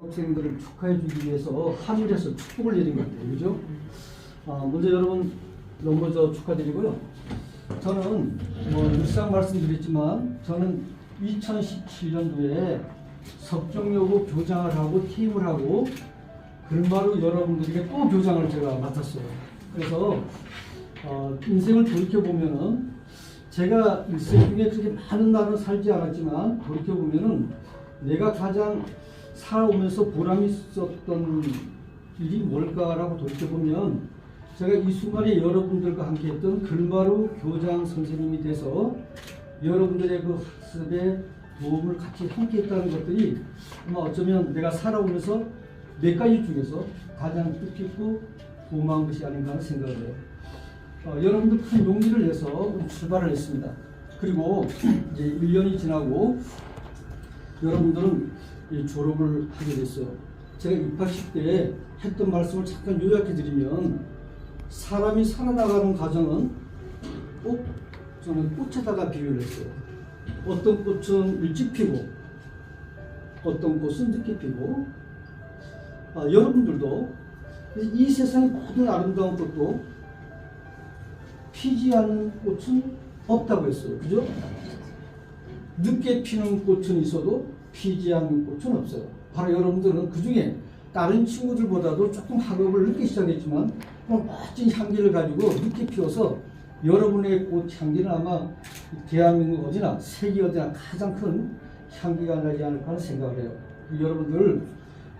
학생들을 축하해 주기 위해서 하늘에서 축복을 내린 것 같아요. 그죠? 아, 먼저 여러분 너무 먼저 축하드리고요. 저는 뭐 일상 말씀드렸지만 저는 2017년도에 석정여고 교장을 하고 팀을 하고 그런바로 여러분들에게 또 교장을 제가 맡았어요. 그래서 어, 인생을 돌이켜 보면은 제가 일생 중에 그렇게 많은 날을 살지 않았지만 돌이켜 보면은 내가 가장 살아오면서 보람 있었던 일이 뭘까라고 돌이켜 보면 제가 이 순간에 여러분들과 함께했던 글마루 교장 선생님이 돼서 여러분들의 그 학습에 도움을 같이 함께했다는 것들이 아마 어쩌면 내가 살아오면서 몇 가지 중에서 가장 뜻깊고 고마운 것이 아닌가 하는 생각을 해요. 어, 여러분들 큰 용기를 내서 출발을 했습니다. 그리고 이제 1년이 지나고 여러분들은 이 졸업을 하게 됐어요. 제가 입학식 때 했던 말씀을 잠깐 요약해 드리면 사람이 살아나가는 과정은 꼭 저는 꽃에다가 비유를 했어요. 어떤 꽃은 일찍 피고 어떤 꽃은 늦게 피고 아, 여러분들도 이 세상 모든 아름다운 꽃도 피지 않는 꽃은 없다고 했어요. 그죠? 늦게 피는 꽃은 있어도 피지 않는 꽃은 없어요. 바로 여러분들은 그 중에 다른 친구들보다도 조금 학업을 늦게 시작했지만 뭐 멋진 향기를 가지고 늦게 피워서 여러분의 꽃 향기는 아마 대한민국 어디나 세계 어디나 가장 큰 향기가 나지 않을까 하는 생각을 해요. 여러분들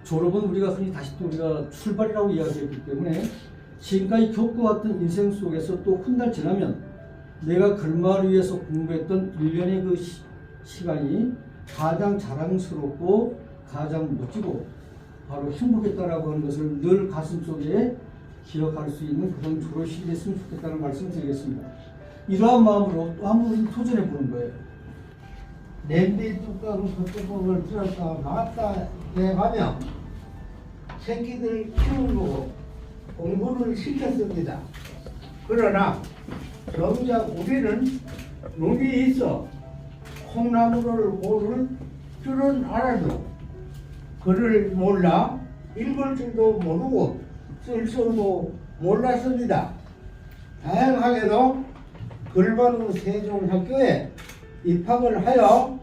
졸업은 우리가 흔히 다시 또 우리가 출발이라고 이야기했기 때문에 지금까지 겪어왔던 인생 속에서 또한달 지나면 내가 글마를 위해서 공부했던 일년의 그 시, 시간이 가장 자랑스럽고 가장 멋지고 바로 행복했다라고 하는 것을 늘 가슴속에 기억할 수 있는 그런 졸업식이 됐으면 좋겠다는 말씀을 드리겠습니다. 이러한 마음으로 또 한 번 도전해 보는 거예요. 냄비 뚜껑 젖뚜껑을 들었다 나왔다 해가며 새끼들 키우고 공부를 시켰습니다. 그러나 정작 우리는 눈이 있어 콩나물을 고를 줄은 알아도 글을 몰라 읽을 줄도 모르고 쓸 줄도 몰랐습니다. 다행하게도 글바로 세종학교에 입학을 하여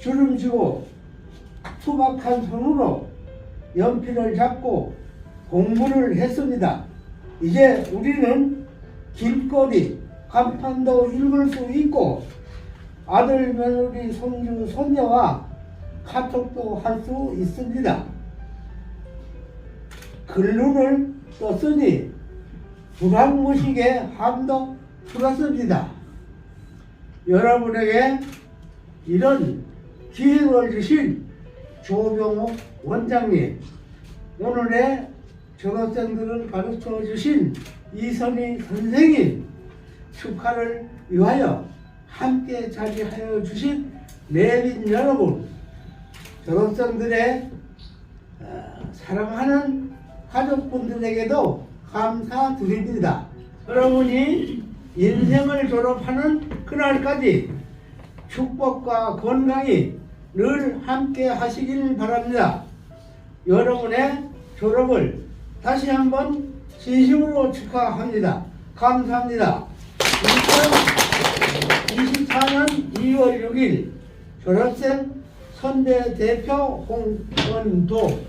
주름지고 투박한 손으로 연필을 잡고 공부를 했습니다. 이제 우리는 길거리 간판도 읽을 수 있고 아들 며느리 손주 손녀와 카톡도 할 수 있습니다. 글눈을 떴으니 불황무식의 한도 풀었습니다. 여러분에게 이런 기회를 주신 조병호 원장님, 오늘의 졸업생들을 가르쳐 주신 이선희 선생님, 축하를 위하여 함께 자리하여 주신 내빈 여러분, 졸업생들의 어, 사랑하는 가족분들에게도 감사드립니다. 여러분이 인생을 졸업하는 그날까지 축복과 건강이 늘 함께 하시길 바랍니다. 여러분의 졸업을 다시 한번 진심으로 축하합니다. 감사합니다. 2014년 2월 6일 졸업생 선대 대표 홍건도.